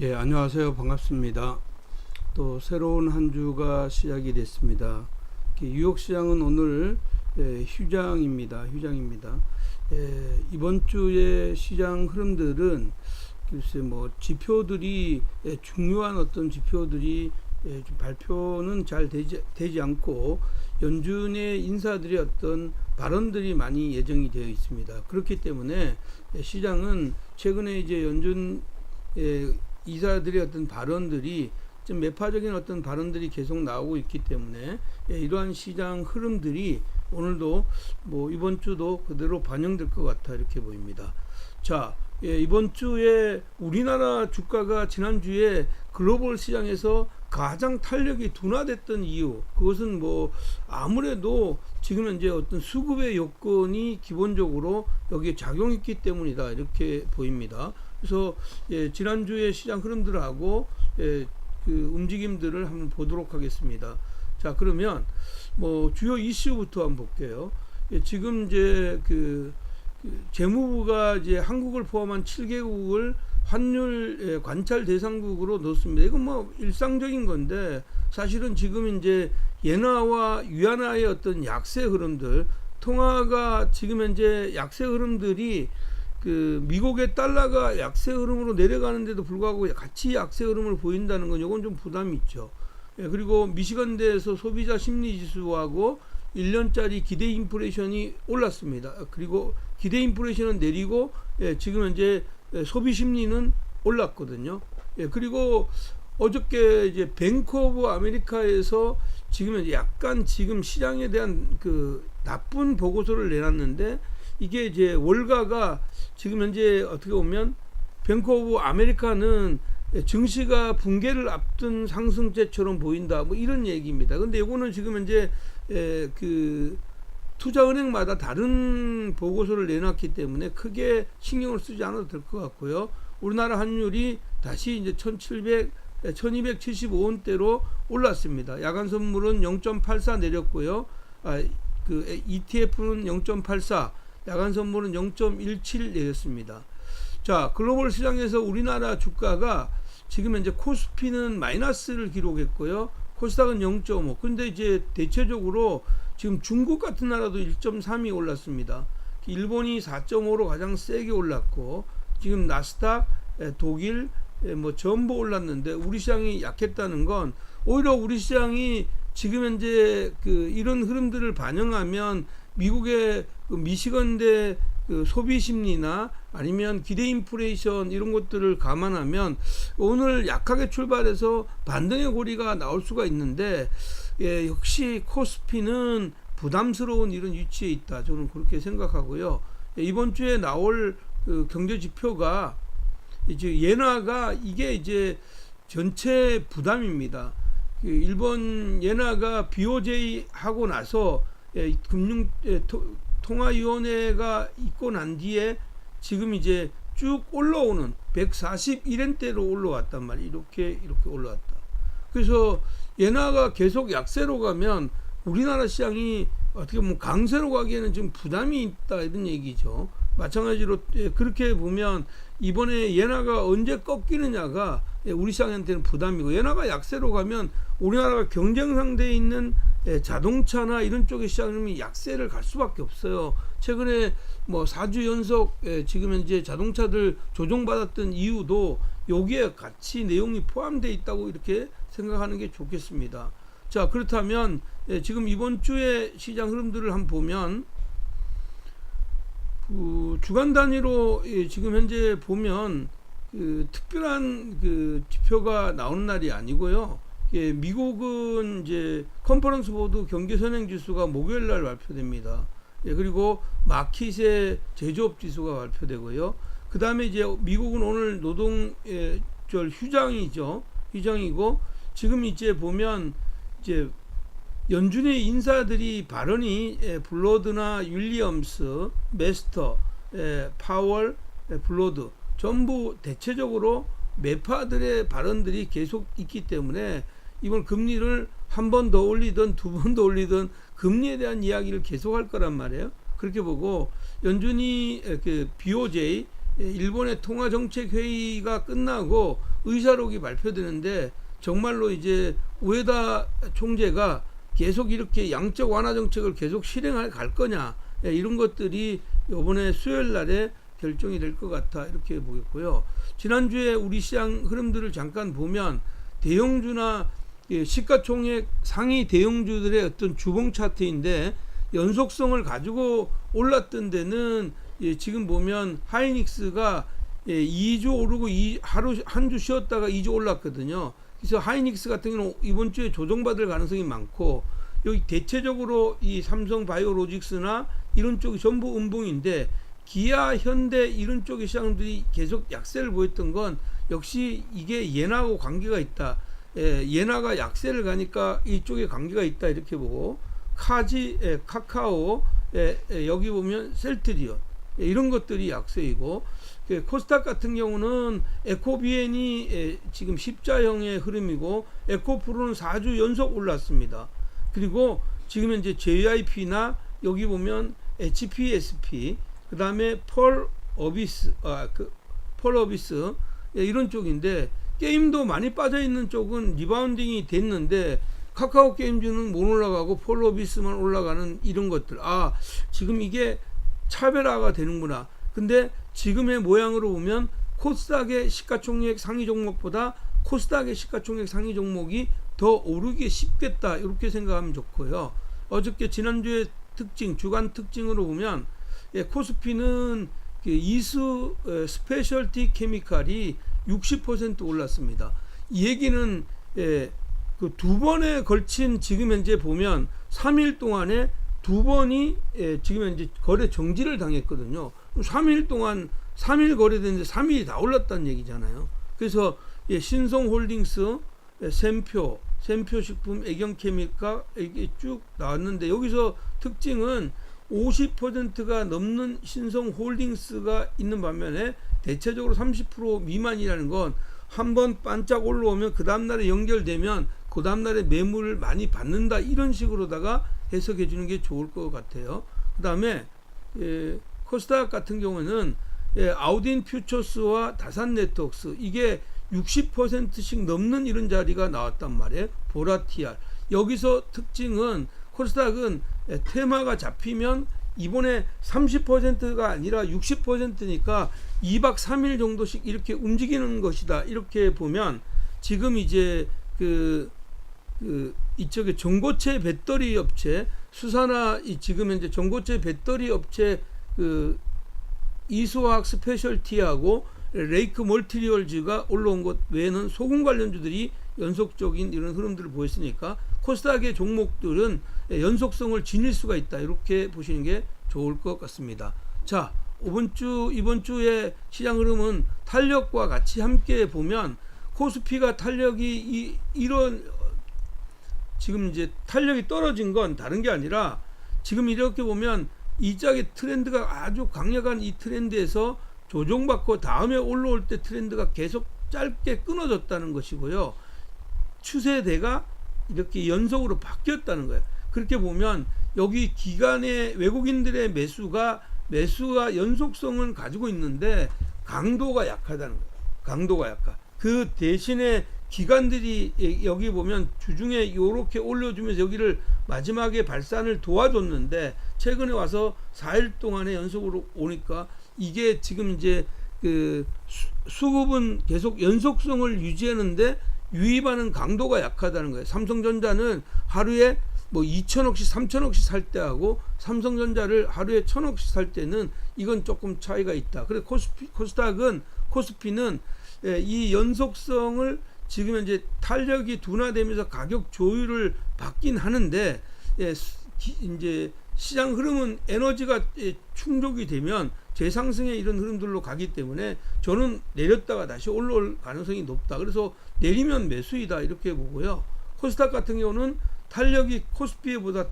예, 안녕하세요. 반갑습니다. 또 새로운 한 주가 시작이 됐습니다. 뉴욕 시장은 오늘 예, 휴장입니다. 휴장입니다. 예, 이번 주의 시장 흐름들은 글쎄 뭐 지표들이 예, 중요한 어떤 지표들이 예, 좀 발표는 잘 되지, 되지 않고 연준의 인사들의 어떤 발언들이 많이 예정이 되어 있습니다. 그렇기 때문에 예, 시장은 최근에 이제 연준 예, 이사들의 어떤 발언들이 좀 매파적인 어떤 발언들이 계속 나오고 있기 때문에 예, 이러한 시장 흐름들이 오늘도 뭐 이번 주도 그대로 반영될 것 같아 이렇게 보입니다. 자, 예, 이번 주에 우리나라 주가가 지난주에 글로벌 시장에서 가장 탄력이 둔화됐던 이유 그것은 뭐 아무래도 지금 현재 어떤 수급의 요건이 기본적으로 여기에 작용했기 때문이다 이렇게 보입니다. 그래서 예, 지난주에 시장 흐름들하고 예, 그 움직임들을 한번 보도록 하겠습니다. 자 그러면 뭐 주요 이슈부터 한번 볼게요. 예, 지금 이제 그, 그 재무부가 이제 한국을 포함한 7개국을 환율 예, 관찰 대상국으로 넣습니다. 이건 뭐 일상적인 건데 사실은 지금 이제 예나와 위안화의 어떤 약세 흐름들 통화가 지금 현재 약세 흐름들이 그 미국의 달러가 약세 흐름으로 내려가는데도 불구하고 같이 약세 흐름을 보인다는 건 이건 좀 부담이 있죠. 예, 그리고 미시간대에서 소비자 심리 지수하고 1년짜리 기대 인플레이션이 올랐습니다. 그리고 기대 인플레이션은 내리고 예, 지금 현재 예, 소비 심리는 올랐거든요. 예, 그리고 어저께 이제 뱅크 오브 아메리카에서 지금 약간 지금 시장에 대한 그 나쁜 보고서를 내놨는데 이게 이제 월가가 지금 현재 어떻게 보면 뱅크 오브 아메리카는 증시가 붕괴를 앞둔 상승세처럼 보인다. 뭐 이런 얘기입니다. 근데 이거는 지금 현재 에, 그 투자은행마다 다른 보고서를 내놨기 때문에 크게 신경을 쓰지 않아도 될 것 같고요. 우리나라 환율이 다시 이제 1700 1275원대로 올랐습니다. 야간 선물은 0.84 내렸고요. 아, 그 ETF는 0.84, 야간 선물은 0.17 내렸습니다. 자, 글로벌 시장에서 우리나라 주가가 지금 현재 코스피는 마이너스를 기록했고요. 코스닥은 0.5. 근데 이제 대체적으로 지금 중국 같은 나라도 1.3이 올랐습니다. 일본이 4.5로 가장 세게 올랐고 지금 나스닥, 독일, 뭐 전부 올랐는데 우리 시장이 약했다는 건 오히려 우리 시장이 지금 현재 그 이런 흐름들을 반영하면 미국의 그 미시건대 그 소비 심리나 아니면 기대 인플레이션 이런 것들을 감안하면 오늘 약하게 출발해서 반등의 고리가 나올 수가 있는데 예, 역시 코스피는 부담스러운 이런 위치에 있다. 저는 그렇게 생각하고요. 예, 이번 주에 나올 그 경제 지표가 이제 예나가 이게 이제 전체 부담입니다. 그 일본 예나가 BOJ 하고 나서 예, 금융 예, 토, 통화위원회가 있고 난 뒤에 지금 이제 쭉 올라오는 141엔대로 올라왔단 말이에요. 이렇게 이렇게 올라왔다. 그래서 예나가 계속 약세로 가면 우리나라 시장이 어떻게 보면 강세로 가기에는 좀 부담이 있다 이런 얘기죠. 마찬가지로 예, 그렇게 보면 이번에 예나가 언제 꺾이느냐가 예, 우리 시장한테는 부담이고 예나가 약세로 가면 우리나라가 경쟁 상대에 있는 예, 자동차나 이런 쪽의 시장이 약세를 갈 수밖에 없어요. 최근에 뭐 4주 연속 지금 현재 자동차들 조정받았던 이유도 여기에 같이 내용이 포함되어 있다고 이렇게 생각하는 게 좋겠습니다. 자 그렇다면 지금 이번 주의 시장 흐름들을 한번 보면 그 주간 단위로 예, 지금 현재 보면 그 특별한 그 지표가 나오는 날이 아니고요. 예, 미국은 이제 컨퍼런스 보드 경기 선행 지수가 목요일 날 발표됩니다. 예, 그리고 마켓의 제조업 지수가 발표되고요. 그 다음에 이제 미국은 오늘 노동절 예, 휴장이죠. 휴장이고 지금 이제 보면 이제 연준의 인사들이 발언이 예, 블로드나 윌리엄스, 메스터, 예, 파월, 예, 블로드 전부 대체적으로 매파들의 발언들이 계속 있기 때문에 이번 금리를 한 번 더 올리든 두 번 더 올리든 금리에 대한 이야기를 계속할 거란 말이에요. 그렇게 보고 연준이 그 BOJ 일본의 통화 정책 회의가 끝나고 의사록이 발표되는데 정말로 이제 우에다 총재가 계속 이렇게 양적 완화 정책을 계속 실행할 갈 거냐 예, 이런 것들이 이번에 수요일 날에 결정이 될 것 같아 이렇게 보겠고요. 지난주에 우리 시장 흐름들을 잠깐 보면 대형주나 예, 시가총액 상위 대형주들의 어떤 주봉 차트인데 연속성을 가지고 올랐던 데는 예, 지금 보면 하이닉스가 예, 2주 오르고 이, 하루 한 주 쉬었다가 2주 올랐거든요. 그래서 하이닉스 같은 경우는 이번 주에 조정받을 가능성이 많고 여기 대체적으로 이 삼성 바이오로직스나 이런 쪽이 전부 음봉인데 기아, 현대 이런 쪽의 시장들이 계속 약세를 보였던 건 역시 이게 예나하고 관계가 있다. 예, 예나가 약세를 가니까 이쪽에 관계가 있다 이렇게 보고 카지, 예, 카카오, 예, 예, 여기 보면 셀트리온 예, 이런 것들이 약세이고 그 코스닥 같은 경우는 에코비엔이 예, 지금 십자형의 흐름이고 에코프로는 4주 연속 올랐습니다. 그리고 지금 현재 JIP나 여기 보면 HPSP 그 다음에 펄 어비스 아그펄 어비스 예, 이런 쪽인데 게임도 많이 빠져 있는 쪽은 리바운딩이 됐는데 카카오 게임즈는 못 올라가고 펄 어비스만 올라가는 이런 것들 아 지금 이게 차별화가 되는구나 근데 지금의 모양으로 보면 코스닥의 시가총액 상위 종목보다 코스닥의 시가총액 상위 종목이 더 오르기 쉽겠다 이렇게 생각하면 좋고요. 어저께 지난주에 특징 주간 특징으로 보면 예, 코스피는 그 이수 에, 스페셜티 케미칼이 60% 올랐습니다. 이 얘기는 예, 그 두 번에 걸친 지금 현재 보면 3일 동안에 두 번이 예, 지금 현재 거래 정지를 당했거든요. 3일 동안 3일 거래됐는데 3일이 다 올랐다는 얘기잖아요. 그래서 예, 신성홀딩스, 예, 샘표, 샘표식품, 애경케미카 이게 쭉 나왔는데 여기서 특징은 50%가 넘는 신성홀딩스가 있는 반면에 대체적으로 30% 미만이라는 건 한 번 반짝 올라오면 그 다음날에 연결되면 그 다음날에 매물을 많이 받는다 이런 식으로다가 해석해 주는 게 좋을 것 같아요. 그 다음에 예, 코스닥 같은 경우는 예, 아우딘 퓨처스와 다산 네트워크스 이게 60%씩 넘는 이런 자리가 나왔단 말이에요. 보라티알. 여기서 특징은 코스닥은 예, 테마가 잡히면 이번에 30%가 아니라 60%니까 2박 3일 정도씩 이렇게 움직이는 것이다. 이렇게 보면 지금 이제 그, 그 이쪽에 전고체 배터리 업체 수사나 이 지금 현재 전고체 배터리 업체 그 이수화학 스페셜티하고 레이크 멀티리얼즈가 올라온 것 외에는 소금 관련주들이 연속적인 이런 흐름들을 보였으니까 코스닥의 종목들은 연속성을 지닐 수가 있다 이렇게 보시는 게 좋을 것 같습니다. 자 이번 주 이번 주의 시장 흐름은 탄력과 같이 함께 보면 코스피가 탄력이 이, 이런 지금 이제 탄력이 떨어진 건 다른 게 아니라 지금 이렇게 보면 이 짝의 트렌드가 아주 강력한 이 트렌드에서 조정받고 다음에 올라올 때 트렌드가 계속 짧게 끊어졌다는 것이고요. 추세대가 이렇게 연속으로 바뀌었다는 거예요. 그렇게 보면 여기 기간의 외국인들의 매수가 매수가 연속성은 가지고 있는데 강도가 약하다는 거예요. 강도가 약하. 그 대신에 기관들이 여기 보면 주중에 이렇게 올려주면서 여기를 마지막에 발산을 도와줬는데 최근에 와서 4일 동안에 연속으로 오니까 이게 지금 이제 그 수, 수급은 계속 연속성을 유지하는데 유입하는 강도가 약하다는 거예요. 삼성전자는 하루에 뭐 2천억씩 3천억씩 살 때하고 삼성전자를 하루에 천억씩 살 때는 이건 조금 차이가 있다. 그래 코스피 코스닥은 코스피는 예, 이 연속성을 지금 현재 탄력이 둔화되면서 가격 조율을 받긴 하는데 예, 기, 이제 시장 흐름은 에너지가 예, 충족이 되면 재상승의 이런 흐름들로 가기 때문에 저는 내렸다가 다시 올라올 가능성이 높다. 그래서 내리면 매수이다 이렇게 보고요. 코스닥 같은 경우는 탄력이 코스피보다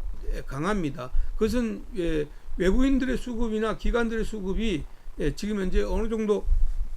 강합니다. 그것은 예, 외국인들의 수급이나 기관들의 수급이 예, 지금 현재 어느 정도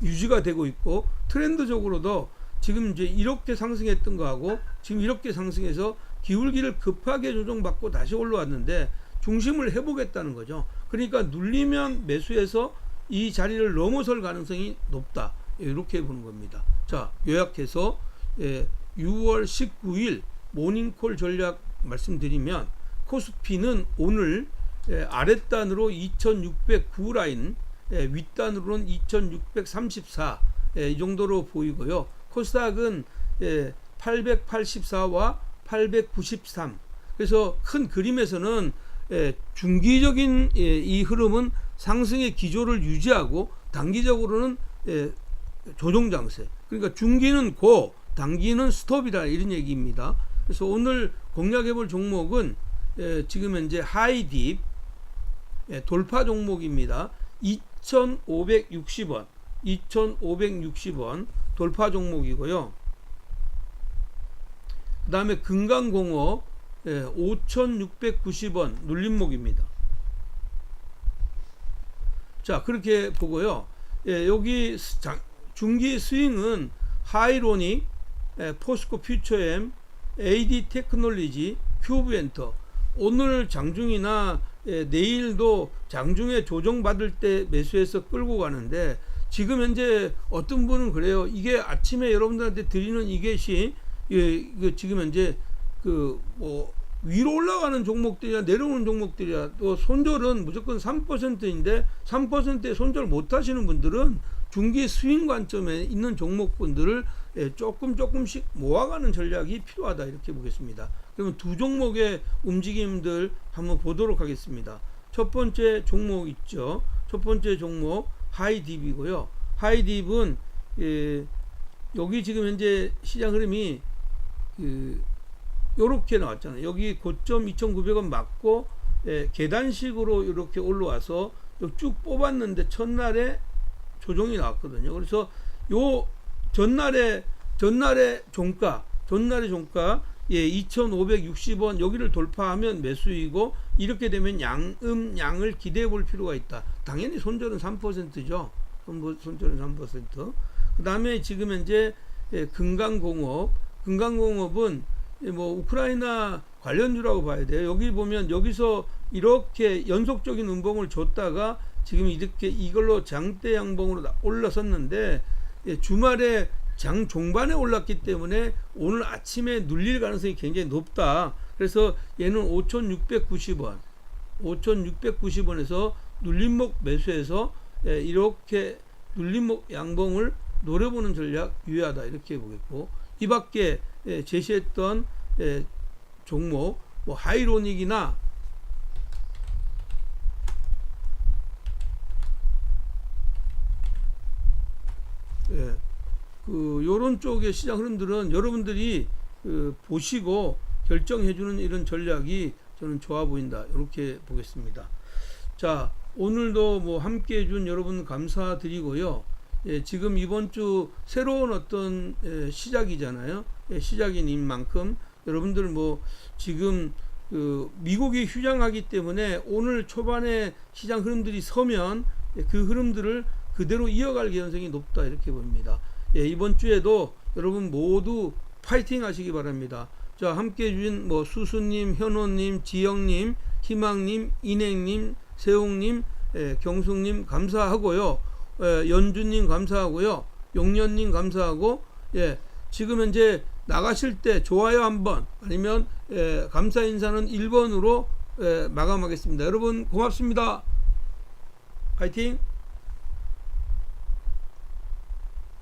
유지가 되고 있고 트렌드적으로도 지금 이제 이렇게 상승했던 거하고 지금 이렇게 상승해서 기울기를 급하게 조정받고 다시 올라왔는데 중심을 해보겠다는 거죠. 그러니까 눌리면 매수해서 이 자리를 넘어설 가능성이 높다. 예, 이렇게 보는 겁니다. 자, 요약해서 예, 6월 19일 모닝콜 전략 말씀드리면 코스피는 오늘 예, 아랫단으로 2609 라인, 예, 윗단으로는 2634, 예, 이 정도로 보이고요. 코스닥은 예, 884와 893. 그래서 큰 그림에서는 예, 중기적인 예, 이 흐름은 상승의 기조를 유지하고 단기적으로는 예, 조정 장세. 그러니까 중기는 고, 단기는 스톱이다 이런 얘기입니다. 그래서 오늘 공략해 볼 종목은 예, 지금 현재 하이딥 예, 돌파 종목입니다. 2,560원, 2,560원 돌파 종목이고요. 그 다음에 금강공업 예, 5,690원 눌림목입니다. 자 그렇게 보고요. 예, 여기 스- 장- 중기 스윙은 하이로닉, 예, 포스코 퓨처엠, AD 테크놀리지, 큐브엔터 오늘 장중이나 예, 내일도 장중에 조정받을 때 매수해서 끌고 가는데 지금 현재 어떤 분은 그래요. 이게 아침에 여러분들한테 드리는 이것이 예, 지금 현재 그 뭐 위로 올라가는 종목들이야 내려오는 종목들이야 또 손절은 무조건 3%인데 3%에 손절 못 하시는 분들은 중기 스윙 관점에 있는 종목분들을 예, 조금 조금씩 모아가는 전략이 필요하다 이렇게 보겠습니다. 그러면 두 종목의 움직임들 한번 보도록 하겠습니다. 첫 번째 종목 있죠. 첫 번째 종목 하이딥이고요. 하이딥은 예, 여기 지금 현재 시장 흐름이 그 요렇게 나왔잖아요. 여기 고점 2,900원 맞고 예, 계단식으로 이렇게 올라와서 요쭉 뽑았는데 첫날에 조정이 나왔거든요. 그래서 요 전날에 전날에 종가 전날의 종가 예 2,560원 여기를 돌파하면 매수이고 이렇게 되면 양음 양을 기대해 볼 필요가 있다. 당연히 손절은 3%죠. 손절은 3%. 그다음에 지금 현재 예, 금강공업 금강공업은 예, 뭐 우크라이나 관련주라고 봐야 돼요. 여기 보면 여기서 이렇게 연속적인 음봉을 줬다가 지금 이렇게 이걸로 장대 양봉으로 나- 올라섰는데 예, 주말에 장 종반에 올랐기 때문에 오늘 아침에 눌릴 가능성이 굉장히 높다. 그래서 얘는 5,690원, 5,690원에서 눌림목 매수해서 예, 이렇게 눌림목 양봉을 노려보는 전략 유효하다 이렇게 보겠고 이 밖에 예, 제시했던 예, 종목 뭐 하이로닉이나 예, 그 요런 쪽의 시장 흐름들은 여러분들이 그 보시고 결정해 주는 이런 전략이 저는 좋아 보인다. 이렇게 보겠습니다. 자, 오늘도 뭐 함께 해준 여러분 감사드리고요. 예, 지금 이번 주 새로운 어떤 예, 시작이잖아요. 예, 시작인 만큼 여러분들 뭐 지금 그 미국이 휴장하기 때문에 오늘 초반에 시장 흐름들이 서면 예, 그 흐름들을 그대로 이어갈 개연성이 높다 이렇게 봅니다. 예, 이번 주에도 여러분 모두 파이팅 하시기 바랍니다. 자, 함께 해주신 뭐 수수님, 현호님, 지영님, 희망님, 인행님, 세홍님, 예, 경숙님 감사하고요. 예, 연주님 감사하고요. 용년님 감사하고 예, 지금 현재 나가실 때 좋아요 한번 아니면 예, 감사 인사는 1번으로 예, 마감하겠습니다. 여러분 고맙습니다. 파이팅!